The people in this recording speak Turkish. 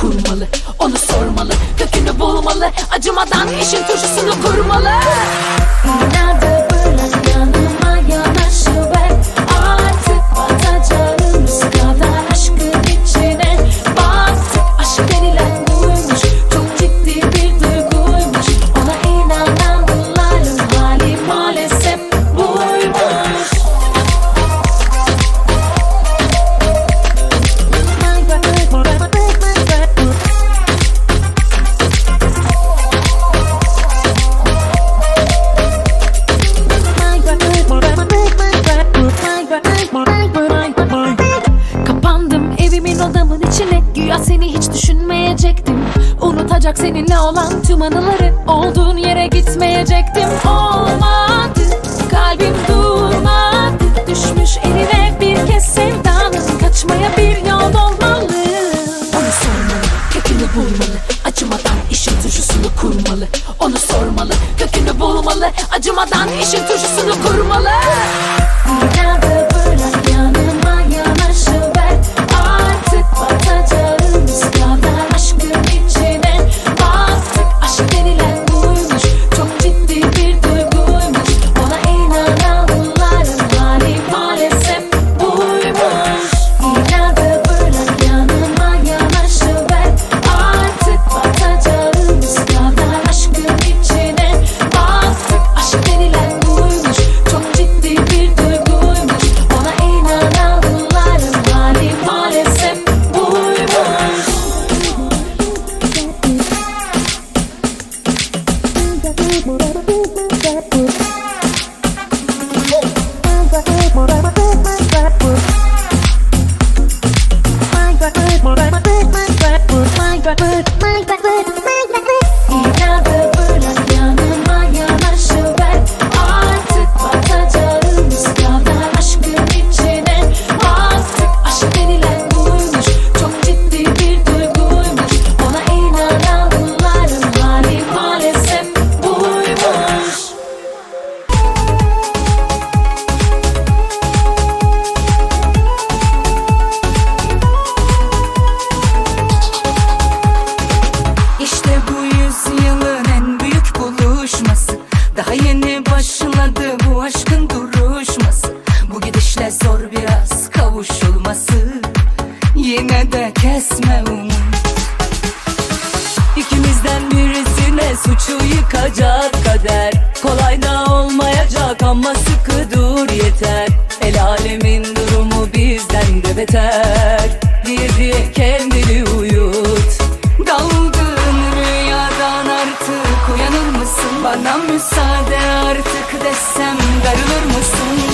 kurmalı Onu sormalı Kökünü bulmalı Acımadan işin turşusunu kurmalı. Seni hiç düşünmeyecektim. Unutacak seninle olan tüm anıları Olduğun yere gitmeyecektim. Olmadı kalbim durmadı. Düşmüş eline bir kez sevdanın Kaçmaya bir yol olmalı. Onu sormalı kökünü bulmalı. Acımadan işin turşusunu kurmalı. Onu sormalı kökünü bulmalı. Acımadan işin turşusunu kurmalı Minecraft, Minecraft, Minecraft. Kavuşulması Yine de kesme umut. İkimizden birisine suçu yıkacak kader. Kolay da olmayacak ama sıkı dur yeter. El alemin durumu bizden de beter. Diye kendini uyut. Daldığın rüyadan artık uyanır mısın? Bana müsaade artık desem darılır mısın?